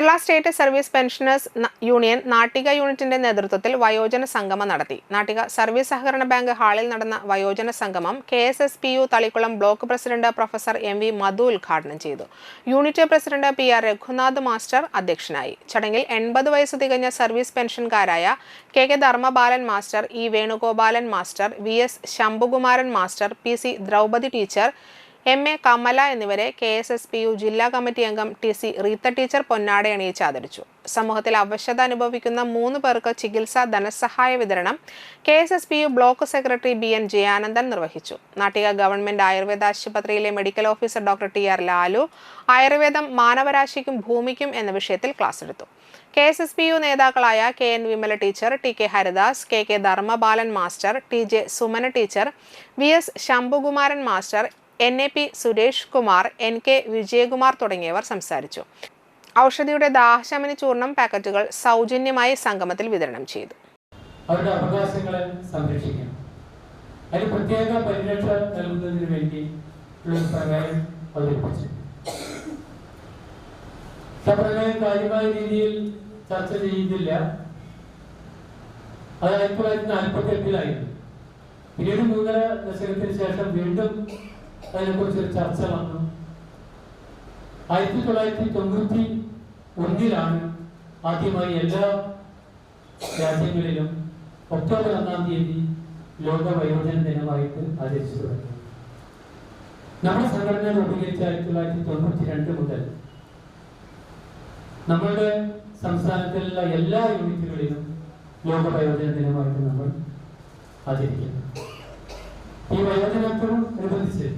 Kerala state service pensioners union Nattika യൂണിറ്റിന്റെ നേതൃത്വത്തിൽ വയോജന സംഗമം നടത്തി. നാട്ടിക സർവീസ് സഹകരണ ബാങ്ക് ഹാളിൽ നടന്ന വയോജന സംഗമം K S S P U Thalikkulam block president professor M V Madhu ഉദ്ഘാടനം ചെയ്തു. Unit president P R Raghunath master അധ്യക്ഷനായി. ചടങ്ങിൽ എൺപത് വയസ്സ് തികഞ്ഞ service പെൻഷൻകാരായ K K Dharmabalan master E Venugopalan master V S Shambhukumaran master P C Draupadi teacher M A Kamala എന്നിവരെ K S S P U ജില്ലാ committee അംഗം T C Reetha teacher പൊന്നാട അണിയിച്ച് ആദരിച്ചു. സമൂഹത്തിൽ അവശത അനുഭവിക്കുന്ന മൂന്ന് പേർക്ക് ചികിത്സാ ധനസഹായ വിതരണം K S S P U block secretary B N Jayanandan നിർവഹിച്ചു. നാട്ടിക ഗവൺമെന്റ് ആയുർവേദ ആശുപത്രിയിലെ medical officer doctor T R Lalu ആയുർവേദം മാനവരാശിക്കും ഭൂമിക്കും എന്ന വിഷയത്തിൽ ക്ലാസ് എടുത്തു. K S S P U നേതാക്കളായ K N Vimala teacher T K Haridas K K Dharmabalan master T J Sumana teacher V S Shambhukumaran master N A P Suresh Kumar N K Vijayakumar തുടങ്ങിയവർ സംസാരിച്ചു. ഔഷധിയുടെ ദാഹശമനി ചൂർണം പാക്കറ്റുകൾ സൗജന്യമായി സംഗമത്തിൽ വിതരണം ചെയ്തു. അവരുടെ അവകാശങ്ങളെ സംരക്ഷിക്കണം അതിന് പ്രത്യേക പരിരക്ഷ നൽകുന്നതിന് വേണ്ടി പ്രമേയം അവതരിപ്പിച്ചു. പ്രമേയം കാര്യമായ രീതിയിൽ ചർച്ച ചെയ്യുന്നില്ല അത് ആയിരത്തി തൊള്ളായിരത്തി നാൽപ്പത്തി എട്ടിലായിരുന്നു പിന്നീട് മൂന്നര ദശകത്തിന് ശേഷം വീണ്ടും അതിനെക്കുറിച്ച് ഒരു ചർച്ച വന്നു. ആയിരത്തി തൊള്ളായിരത്തി തൊണ്ണൂറ്റി ഒന്നിലാണ് ആദ്യമായി എല്ലാ രാജ്യങ്ങളിലും ഒക്ടോബർ ഒന്നാം തീയതി ലോക വയോജന ദിനമായിട്ട് ആചരിച്ചു തുടങ്ങി. നമ്മുടെ സംഘടന രൂപീകരിച്ച ആയിരത്തി തൊള്ളായിരത്തി തൊണ്ണൂറ്റി രണ്ട് മുതൽ നമ്മളുടെ സംസ്ഥാനത്തിലുള്ള എല്ലാ യൂണിറ്റുകളിലും ലോക വയോജന ദിനമായിട്ട് നമ്മൾ ആചരിക്കുന്നു. ഈ വയോജനത്തോടും അനുബന്ധിച്ച്